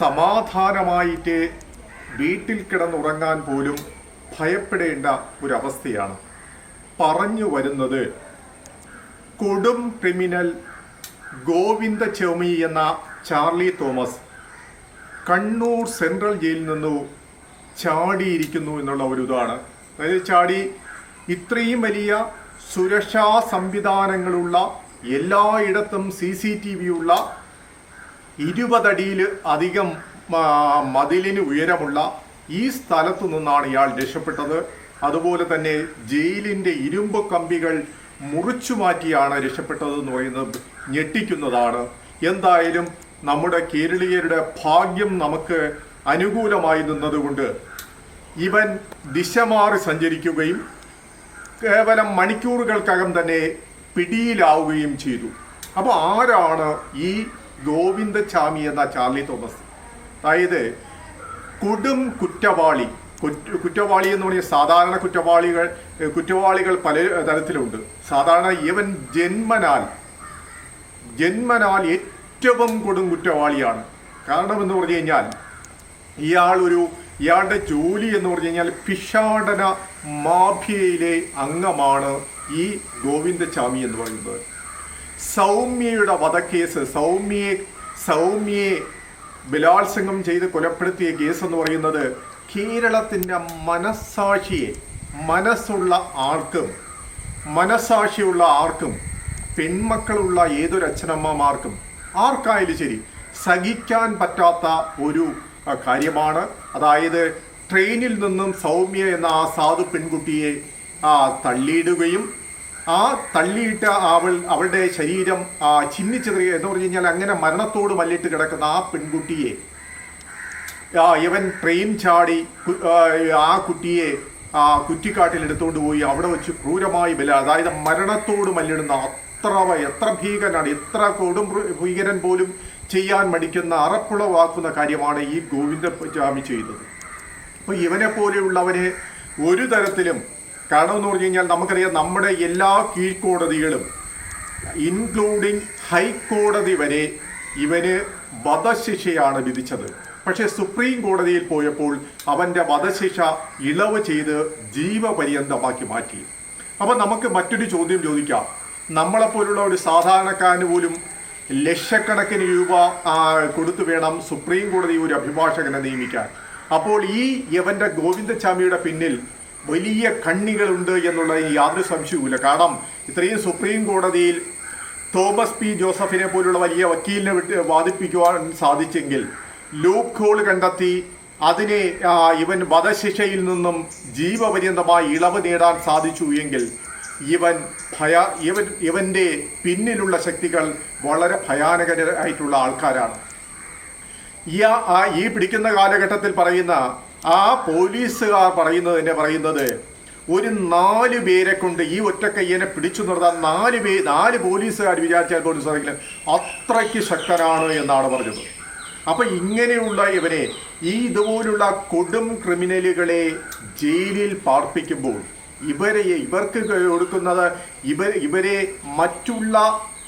സമാധാനമായിട്ട് വീട്ടിൽ കിടന്നുറങ്ങാൻ പോലും ഭയപ്പെടേണ്ട ഒരവസ്ഥയാണ് പറഞ്ഞു വരുന്നത്. കൊടും ക്രിമിനൽ ഗോവിന്ദ ചോമി എന്ന ചാർലി തോമസ് കണ്ണൂർ സെൻട്രൽ ജയിലിൽ നിന്നു ചാടിയിരിക്കുന്നു എന്നുള്ള ഒരു ഇതാണ്. അതായത് ചാടി ഇത്രയും വലിയ സുരക്ഷാ സംവിധാനങ്ങളുള്ള എല്ലായിടത്തും സി സി ടി വി ഉള്ള ഇരുപതടിയിൽ അധികം മതിലിന് ഉയരമുള്ള ഈ സ്ഥലത്തു നിന്നാണ് ഇയാൾ രക്ഷപ്പെട്ടത്. അതുപോലെ തന്നെ ജയിലിന്റെ ഇരുമ്പ് കമ്പികൾ മുറിച്ചു മാറ്റിയാണ് രക്ഷപ്പെട്ടത് എന്ന് പറയുന്നത് ഞെട്ടിക്കുന്നതാണ്. എന്തായാലും നമ്മുടെ കേരളീയരുടെ ഭാഗ്യം നമുക്ക് അനുകൂലമായി നിന്നതുകൊണ്ട് ഇവൻ ദിശ മാറി സഞ്ചരിക്കുകയും കേവലം മണിക്കൂറുകൾക്കകം തന്നെ പിടിയിലാവുകയും ചെയ്തു. അപ്പോൾ ആരാണ് ഈ ഗോവിന്ദചാമി എന്ന ചാർലി തോമസ്. അതായത് കൊടും കുറ്റവാളി. കുറ്റവാളി എന്ന് പറഞ്ഞാൽ സാധാരണ കുറ്റവാളികൾ കുറ്റവാളികൾ പല തരത്തിലുണ്ട്. സാധാരണ ഇവൻ ജന്മനാൽ ജന്മനാൽ ഏറ്റവും കൊടും കുറ്റവാളിയാണ്. കാരണം എന്ന് പറഞ്ഞു കഴിഞ്ഞാൽ ഇയാൾ ഒരു ഇയാളുടെ ജോലി എന്ന് പറഞ്ഞു കഴിഞ്ഞാൽ ഭിഷാടന മാഫിയയിലെ അംഗമാണ് ഈ ഗോവിന്ദചാമി എന്ന് പറയുന്നത്. സൗമ്യയുടെ വധക്കേസ് സൗമ്യയെ സൗമ്യയെ ബലാത്സംഗം ചെയ്ത് കൊലപ്പെടുത്തിയ കേസ് എന്ന് പറയുന്നത് കേരളത്തിന്റെ മനസ്സാക്ഷിയെ മനസ്സുള്ള ആർക്കും മനസ്സാക്ഷിയുള്ള ആർക്കും പെൺമക്കളുള്ള ഏതൊരു അച്ഛനമ്മമാർക്കും ആർക്കായാലും ശരി സഹിക്കാൻ പറ്റാത്ത ഒരു കാര്യമാണ്. അതായത് ട്രെയിനിൽ നിന്നും സൗമ്യ എന്ന ആ സാധു പെൺകുട്ടിയെ തള്ളിയിടുകയും ആ തള്ളിയിട്ട അവൾ അവളുടെ ശരീരം ആ, ചിന്നിച്ചെറിയ എന്ന് പറഞ്ഞു കഴിഞ്ഞാൽ അങ്ങനെ മരണത്തോട് മല്ലിട്ട് കിടക്കുന്ന ആ പെൺകുട്ടിയെ ഇവൻ ട്രെയിൻ ചാടി ആ, കുട്ടിയെ ആ കുറ്റിക്കാട്ടിൽ എടുത്തുകൊണ്ട് പോയി അവിടെ വെച്ച് ക്രൂരമായി ബല അതായത് മരണത്തോട് മല്ലിടുന്ന അത്ര എത്ര ഭീകരനാണ് എത്ര കൊടും ഭീകരൻ പോലും ചെയ്യാൻ മടിക്കുന്ന അറപ്പുളവാക്കുന്ന കാര്യമാണ് ഈ ഗോവിന്ദസ്വാമി ചെയ്തത്. അപ്പോൾ ഇവനെ പോലെയുള്ളവരെ ഒരു തരത്തിലും കാരണം എന്ന് പറഞ്ഞു കഴിഞ്ഞാൽ നമുക്കറിയാം നമ്മുടെ എല്ലാ കീഴ്ക്കോടതികളും ഇൻക്ലൂഡിങ് ഹൈക്കോടതി വരെ ഇവന് വധശിക്ഷയാണ് വിധിച്ചത്. പക്ഷേ സുപ്രീം കോടതിയിൽ പോയപ്പോൾ അവന്റെ വധശിക്ഷ ഇളവ് ചെയ്ത് ജീവപര്യന്തമാക്കി മാറ്റി. അപ്പോൾ നമുക്ക് മറ്റൊരു ചോദ്യം ചോദിക്കാം. നമ്മളെപ്പോലുള്ള ഒരു സാധാരണക്കാരന് പോലും ലക്ഷക്കണക്കിന് രൂപ കൊടുത്തു വേണം സുപ്രീം കോടതി ഒരു അഭിഭാഷകനെ നിയമിക്കാൻ. അപ്പോൾ ഈ യവന്റെ ഗോവിന്ദസ്വാമിയുടെ പിന്നിൽ വലിയ കണ്ണികളുണ്ട് എന്നുള്ളതിന് യാതൊരു സംശയവുമില്ല കാരണം ഇത്രയും സുപ്രീം കോടതിയിൽ തോമസ് പി ജോസഫിനെ പോലുള്ള വലിയ വക്കീലിനെ വിട്ട് വാദിപ്പിക്കുവാൻ സാധിച്ചെങ്കിൽ ലൂപ്പ് ഹോൾ കണ്ടെത്തി അതിനെ ഇവൻ വധശിക്ഷയിൽ നിന്നും ജീവപര്യന്തമായി ഇളവ് നേടാൻ സാധിച്ചു എങ്കിൽ ഇവൻ ഭയ ഇവൻ ഇവന്റെ പിന്നിലുള്ള ശക്തികൾ വളരെ ഭയാനകരായിട്ടുള്ള ആൾക്കാരാണ്. ഈ ഈ പിടിക്കുന്ന കാലഘട്ടത്തിൽ പറയുന്ന ആ പോലീസുകാർ തന്നെ പറയുന്നത് ഒരു നാല് പേരെ കൊണ്ട് ഈ ഒറ്റക്കയ്യനെ പിടിച്ചു നിർത്താൻ നാല് പേ നാല് പോലീസുകാർ വിചാരിച്ചാൽ പോലും സാധിക്കില്ല. അത്രയ്ക്ക് ശക്തനാണ് എന്നാണ് പറഞ്ഞത്. അപ്പൊ ഇങ്ങനെയുള്ള ഇവരെ ഈ ഇതുപോലുള്ള കൊടും ക്രിമിനലുകളെ ജയിലിൽ പാർപ്പിക്കുമ്പോൾ ഇവരെ ഇവർക്ക് കൊടുക്കുന്നത് ഇവർ ഇവരെ മറ്റുള്ള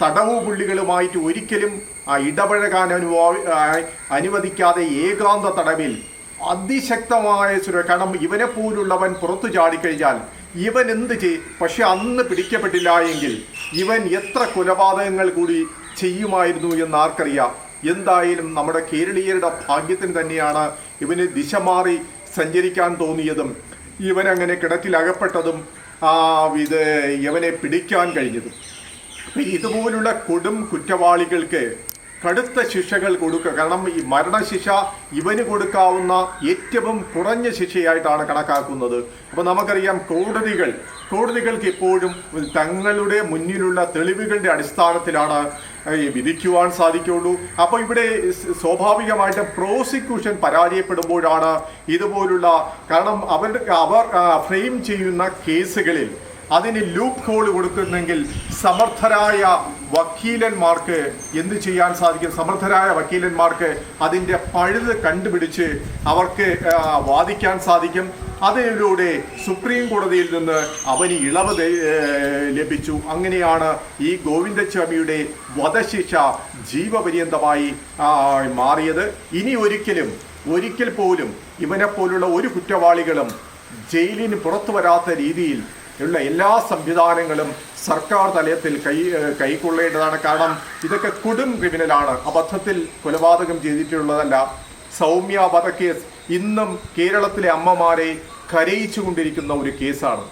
തടവു പുള്ളികളുമായിട്ട് ഒരിക്കലും ഇടപഴകാൻ അനുവാ അനുവദിക്കാതെ ഏകാന്ത തടവിൽ അതിശക്തമായ സുര കാരണം ഇവനെ പോലുള്ളവൻ പുറത്തു ചാടിക്കഴിഞ്ഞാൽ ഇവൻ എന്ത് ചെയ്യും പക്ഷെ അന്ന് പിടിക്കപ്പെട്ടില്ല എങ്കിൽ ഇവൻ എത്ര കൊലപാതകങ്ങൾ കൂടി ചെയ്യുമായിരുന്നു എന്ന് ആർക്കറിയാം. എന്തായാലും നമ്മുടെ കേരളീയരുടെ ഭാഗ്യത്തിന് തന്നെയാണ് ഇവന് ദിശ മാറി സഞ്ചരിക്കാൻ തോന്നിയതും ഇവനങ്ങനെ ആ ഇത് ഇവനെ പിടിക്കാൻ കഴിഞ്ഞതും. ഇതുപോലുള്ള കൊടും കുറ്റവാളികൾക്ക് കടുത്ത ശിക്ഷകൾ കൊടുക്കുക കാരണം ഈ മരണശിക്ഷ ഇവന് കൊടുക്കാവുന്ന ഏറ്റവും കുറഞ്ഞ ശിക്ഷയായിട്ടാണ് കണക്കാക്കുന്നത്. അപ്പോൾ നമുക്കറിയാം കോടതികൾ കോടതികൾക്ക് എപ്പോഴും തങ്ങളുടെ മുന്നിലുള്ള തെളിവുകളുടെ അടിസ്ഥാനത്തിലാണ് വിധിക്കുവാൻ സാധിക്കുള്ളൂ. അപ്പോൾ ഇവിടെ സ്വാഭാവികമായിട്ടും പ്രോസിക്യൂഷൻ പരാജയപ്പെടുമ്പോഴാണ് ഇതുപോലുള്ള കാരണം അവരുടെ അവർ ഫ്രെയിം ചെയ്യുന്ന കേസുകളിൽ അതിന് ലൂപ്പ് ഹോൾ കൊടുക്കുന്നെങ്കിൽ സമർത്ഥരായ വക്കീലന്മാർക്ക് എന്ത് ചെയ്യാൻ സാധിക്കും? സമർത്ഥരായ വക്കീലന്മാർക്ക് അതിന്റെ പഴുത് കണ്ടുപിടിച്ച് അവർക്ക് വാദിക്കാൻ സാധിക്കും. അതിലൂടെ സുപ്രീം കോടതിയിൽ നിന്ന് അവന് ഇളവ് ലഭിച്ചു. അങ്ങനെയാണ് ഈ ഗോവിന്ദസ്വാമിയുടെ വധശിക്ഷ ജീവപര്യന്തമായി മാറിയത്. ഇനി ഒരിക്കലും ഒരിക്കൽ പോലും ഇവനെപ്പോലുള്ള ഒരു കുറ്റവാളികളും ജയിലിന് പുറത്തു വരാത്ത രീതിയിൽ ഉള്ള എല്ലാ സംവിധാനങ്ങളും സർക്കാർ തലത്തിൽ കൈ കൈക്കൊള്ളേണ്ടതാണ്. കാരണം ഇതൊക്കെ കൊടും ക്രിമിനലാണ്. അബദ്ധത്തിൽ കൊലപാതകം ചെയ്തിട്ടുള്ളതല്ല. സൗമ്യ വധക്കേസ് ഇന്നും കേരളത്തിലെ അമ്മമാരെ കരയിച്ചുകൊണ്ടിരിക്കുന്ന ഒരു കേസാണ്.